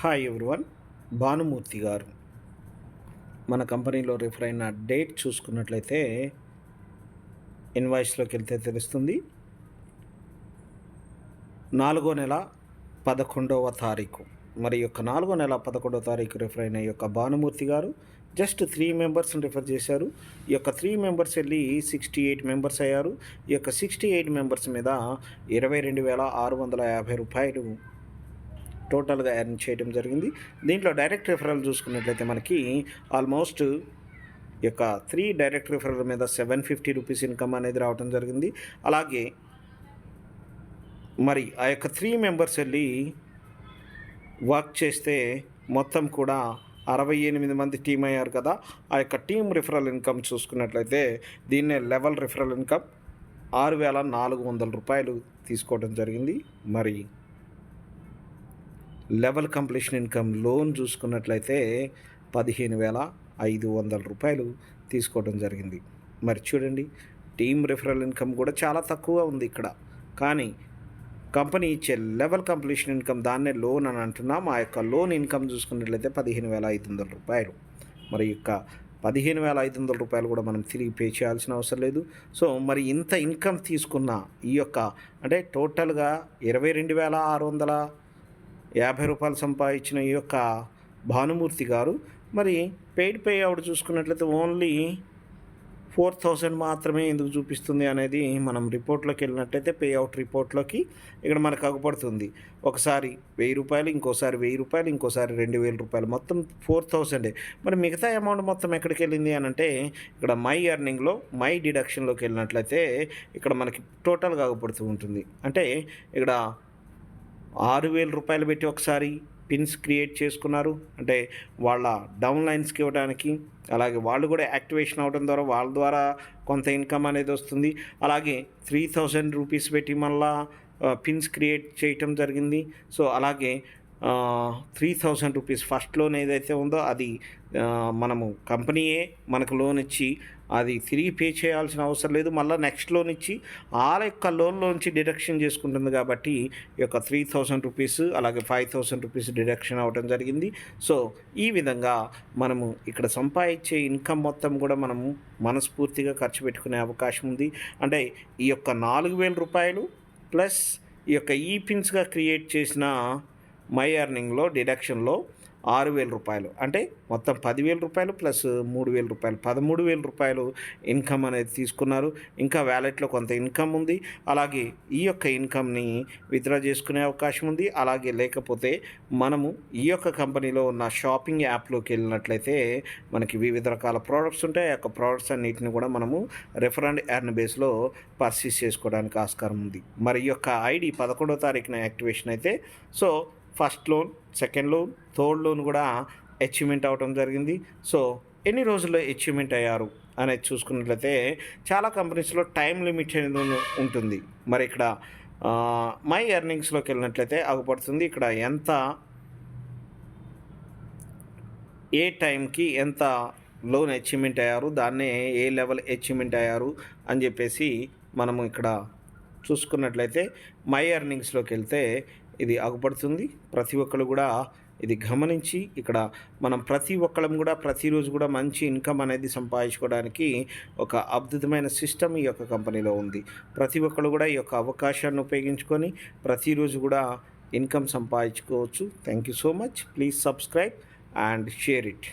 Hi everyone Bhanumurthy గారు. మన కంపెనీలో రిఫర్ అయిన డేట్ చూసుకున్నట్లయితే ఇన్వాయిస్లోకి వెళ్తే తెలుస్తుంది. నాలుగో నెల పదకొండవ తారీఖు. మరి యొక్క నాలుగో నెల పదకొండవ తారీఖు రిఫర్ అయిన యొక్క భానుమూర్తి గారు జస్ట్ త్రీ మెంబర్స్ని రిఫర్ చేశారు. ఈ యొక్క త్రీ మెంబర్స్ వెళ్ళి సిక్స్టీ ఎయిట్ మెంబర్స్ అయ్యారు. ఈ యొక్క సిక్స్టీ ఎయిట్ మెంబర్స్ మీద ఇరవై రెండు వేల ఆరు వందల యాభై రూపాయలు టోటల్గా ఎర్న్ చేయడం జరిగింది. దీంట్లో డైరెక్ట్ రిఫరల్ చూసుకున్నట్లయితే మనకి ఆల్మోస్ట్ ఈ యొక్క త్రీ డైరెక్ట్ రిఫరల్ మీద సెవెన్ ఫిఫ్టీ రూపీస్ ఇన్కమ్ అనేది రావడం జరిగింది. అలాగే మరి ఆ యొక్క త్రీ మెంబర్స్ వెళ్ళి వర్క్ చేస్తే మొత్తం కూడా అరవై ఎనిమిది మంది టీం అయ్యారు కదా. ఆ యొక్క టీం రిఫరల్ ఇన్కమ్ చూసుకున్నట్లయితే దీన్నే లెవెల్ రిఫరల్ ఇన్కమ్ ఆరు వేల నాలుగు వందల రూపాయలు తీసుకోవడం జరిగింది. మరి లెవెల్ కంప్లీషన్ ఇన్కమ్ లోన్ చూసుకున్నట్లయితే పదిహేను వేల ఐదు వందల రూపాయలు తీసుకోవడం జరిగింది. మరి చూడండి టీమ్ రిఫరల్ ఇన్కమ్ కూడా చాలా తక్కువ ఉంది ఇక్కడ. కానీ కంపెనీ ఇచ్చే లెవెల్ కంప్లీషన్ ఇన్కమ్ దాన్నే లోన్ అని అంటున్నాం. ఆ యొక్క లోన్ ఇన్కమ్ చూసుకున్నట్లయితే పదిహేను వేల ఐదు వందల రూపాయలు. మరి యొక్క పదిహేను వేల ఐదు వందల రూపాయలు కూడా మనం తిరిగి పే చేయాల్సిన అవసరం లేదు. సో మరి ఇంత ఇన్కమ్ తీసుకున్న ఈ యొక్క అంటే టోటల్గా ఇరవై రెండు వేల ఆరు వందల యాభై రూపాయలు సంపాదించిన ఈ యొక్క భానుమూర్తి గారు మరి పెయిడ్ పే అవుట్ చూసుకున్నట్లయితే ఓన్లీ ఫోర్ థౌజండ్ మాత్రమే ఎందుకు చూపిస్తుంది అనేది మనం రిపోర్ట్లోకి వెళ్ళినట్టయితే పే అవుట్ రిపోర్ట్లోకి ఇక్కడ మనకు అగుపడుతుంది. ఒకసారి వెయ్యి రూపాయలు ఇంకోసారి వెయ్యి రూపాయలు ఇంకోసారి రెండు వేల రూపాయలు మొత్తం ఫోర్ థౌజండే మరి మిగతా అమౌంట్ మొత్తం ఎక్కడికి వెళ్ళింది అని అంటే ఇక్కడ మై ఎర్నింగ్లో మై డిడక్షన్లోకి వెళ్ళినట్లయితే ఇక్కడ మనకి టోటల్గా అగుపడుతూ ఉంటుంది. అంటే ఇక్కడ ఆరు వేల రూపాయలు పెట్టి ఒకసారి పిన్స్ క్రియేట్ చేసుకున్నారు. అంటే వాళ్ళ డౌన్ లైన్స్కి ఇవ్వడానికి అలాగే వాళ్ళు కూడా యాక్టివేషన్ అవడం ద్వారా వాళ్ళ ద్వారా కొంత ఇన్కమ్ అనేది వస్తుంది. అలాగే త్రీ థౌజండ్ రూపీస్ పెట్టి మళ్ళా పిన్స్ క్రియేట్ చేయటం జరిగింది. సో అలాగే three thousand rupees first loan ఏదైతే ఉందో అది మనము కంపెనీయే మనకు లోన్ ఇచ్చి అది తిరిగి పే చేయాల్సిన అవసరం లేదు. మళ్ళీ నెక్స్ట్ లోన్ ఇచ్చి ఆ యొక్క లోన్లోంచి డిడక్షన్ చేసుకుంటుంది కాబట్టి ఈ యొక్క త్రీ థౌసండ్ రూపీస్ అలాగే ఫైవ్ థౌసండ్ రూపీస్ డిడక్షన్ అవ్వడం జరిగింది. సో ఈ విధంగా మనము ఇక్కడ సంపాదించే ఇన్కమ్ మొత్తం కూడా మనము మనస్ఫూర్తిగా ఖర్చు పెట్టుకునే అవకాశం ఉంది. అంటే ఈ యొక్క నాలుగు వేల రూపాయలు ప్లస్ ఈ యొక్క ఈ పిన్స్గా క్రియేట్ చేసిన మై ఎర్నింగ్లో డిడక్షన్లో ఆరు వేల రూపాయలు. అంటే మొత్తం పదివేల రూపాయలు ప్లస్ మూడు వేల రూపాయలు. పదమూడు వేల రూపాయలు ఇన్కమ్ అనేది తీసుకున్నారు. ఇంకా వ్యాలెట్లో కొంత ఇన్కమ్ ఉంది. అలాగే ఈ యొక్క ఇన్కమ్ని విత్డ్రా చేసుకునే అవకాశం ఉంది. అలాగే లేకపోతే మనము ఈ యొక్క కంపెనీలో ఉన్న షాపింగ్ యాప్లోకి వెళ్ళినట్లయితే మనకి వివిధ రకాల ప్రోడక్ట్స్ ఉంటాయి. ఆ యొక్క ప్రోడక్ట్స్ అన్నిటిని కూడా మనము రెఫర్ అండ్ ఎర్న్ బేస్లో పర్చేస్ చేసుకోవడానికి ఆస్కారం ఉంది. మరి ఈ యొక్క ఐడి పదకొండో తారీఖున యాక్టివేషన్ అయితే so first loan second loan third loan కూడా అచీవ్మెంట్ అవడం జరిగింది. సో ఎన్ని రోజుల్లో అచీవ్మెంట్ అయ్యారు అనేది చూసుకున్నట్లయితే చాలా కంపెనీస్లో టైం లిమిట్ అనేది ఉంటుంది. మరి ఇక్కడ మై ఎర్నింగ్స్లోకి వెళ్ళినట్లయితే అగుపడుతుంది ఇక్కడ ఎంత ఏ టైంకి ఎంత లోన్ అచీవ్మెంట్ అయ్యారు దాన్నే ఏ లెవెల్ అచీవ్మెంట్ అయ్యారు అని చెప్పేసి మనము ఇక్కడ చూసుకున్నట్లయితే మై ఎర్నింగ్స్లోకి వెళ్తే ఇది అగుపడుతుంది ప్రతి ఒక్కరు కూడా ఇది గమనించి ఇక్కడ మనం ప్రతి ఒక్కళ్ళం కూడా ప్రతిరోజు కూడా మంచి ఇన్కమ్ అనేది సంపాదించుకోవడానికి ఒక అద్భుతమైన సిస్టమ్ ఈ యొక్క కంపెనీలో ఉంది. ప్రతి ఒక్కరు కూడా ఈ యొక్క అవకాశాన్ని ఉపయోగించుకొని ప్రతిరోజు కూడా ఇన్కమ్ సంపాదించుకోవచ్చు. Thank you so much. Please subscribe and share it.